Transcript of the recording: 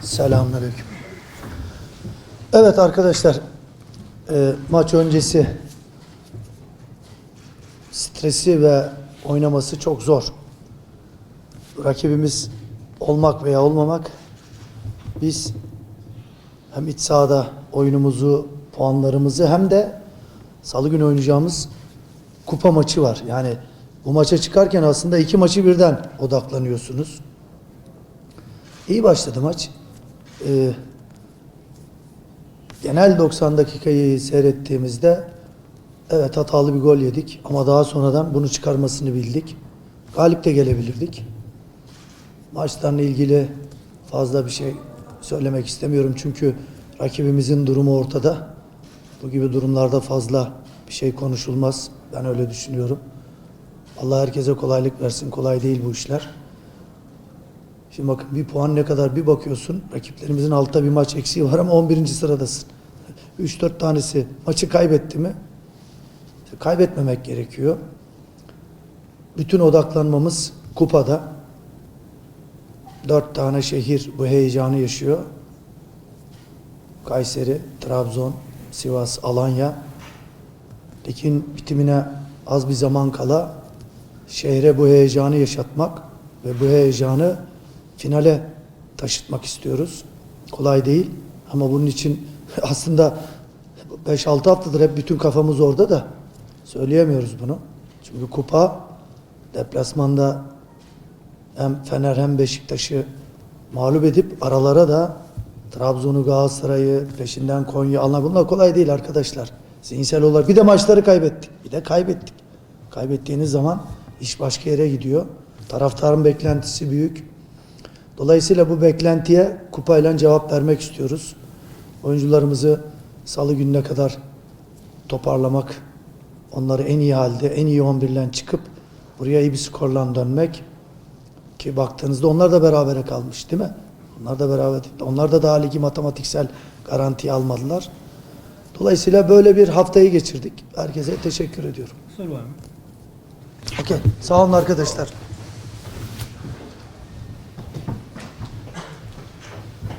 Selamünaleyküm. Evet arkadaşlar, e, maç öncesi stresi ve oynaması çok zor. Rakibimiz olmak veya olmamak biz hem iç sahada oyunumuzu, puanlarımızı hem de salı günü oynayacağımız kupa maçı var. Yani bu maça çıkarken aslında iki maçı birden odaklanıyorsunuz. İyi başladı maç. Ee, genel 90 dakikayı seyrettiğimizde evet hatalı bir gol yedik ama daha sonradan bunu çıkarmasını bildik. Galip de gelebilirdik. Maçlarla ilgili fazla bir şey söylemek istemiyorum çünkü rakibimizin durumu ortada. Bu gibi durumlarda fazla bir şey konuşulmaz. Ben öyle düşünüyorum. Allah herkese kolaylık versin. Kolay değil bu işler. Şimdi bakın bir puan ne kadar bir bakıyorsun. Rakiplerimizin altta bir maç eksiği var ama 11. sıradasın. 3-4 tanesi maçı kaybetti mi? Kaybetmemek gerekiyor. Bütün odaklanmamız kupada. Dört tane şehir bu heyecanı yaşıyor. Kayseri, Trabzon, Sivas, Alanya. Ligin bitimine az bir zaman kala şehre bu heyecanı yaşatmak ve bu heyecanı finale taşıtmak istiyoruz. Kolay değil ama bunun için aslında 5-6 haftadır hep bütün kafamız orada da söyleyemiyoruz bunu. Çünkü kupa deplasmanda hem Fener hem Beşiktaş'ı mağlup edip aralara da Trabzon'u, Galatasaray'ı, peşinden Konya almak bunlar kolay değil arkadaşlar. Zihinsel olarak bir de maçları kaybettik. Bir de kaybettik. Kaybettiğiniz zaman iş başka yere gidiyor. Taraftarın beklentisi büyük. Dolayısıyla bu beklentiye kupayla cevap vermek istiyoruz. Oyuncularımızı salı gününe kadar toparlamak, onları en iyi halde, en iyi 11 ile çıkıp buraya iyi bir skorla dönmek ki baktığınızda onlar da berabere kalmış değil mi? Onlar da beraber, onlar da daha ligi matematiksel garantiye almadılar. Dolayısıyla böyle bir haftayı geçirdik. Herkese teşekkür ediyorum. Soru var mı? Okey. Sağ olun arkadaşlar.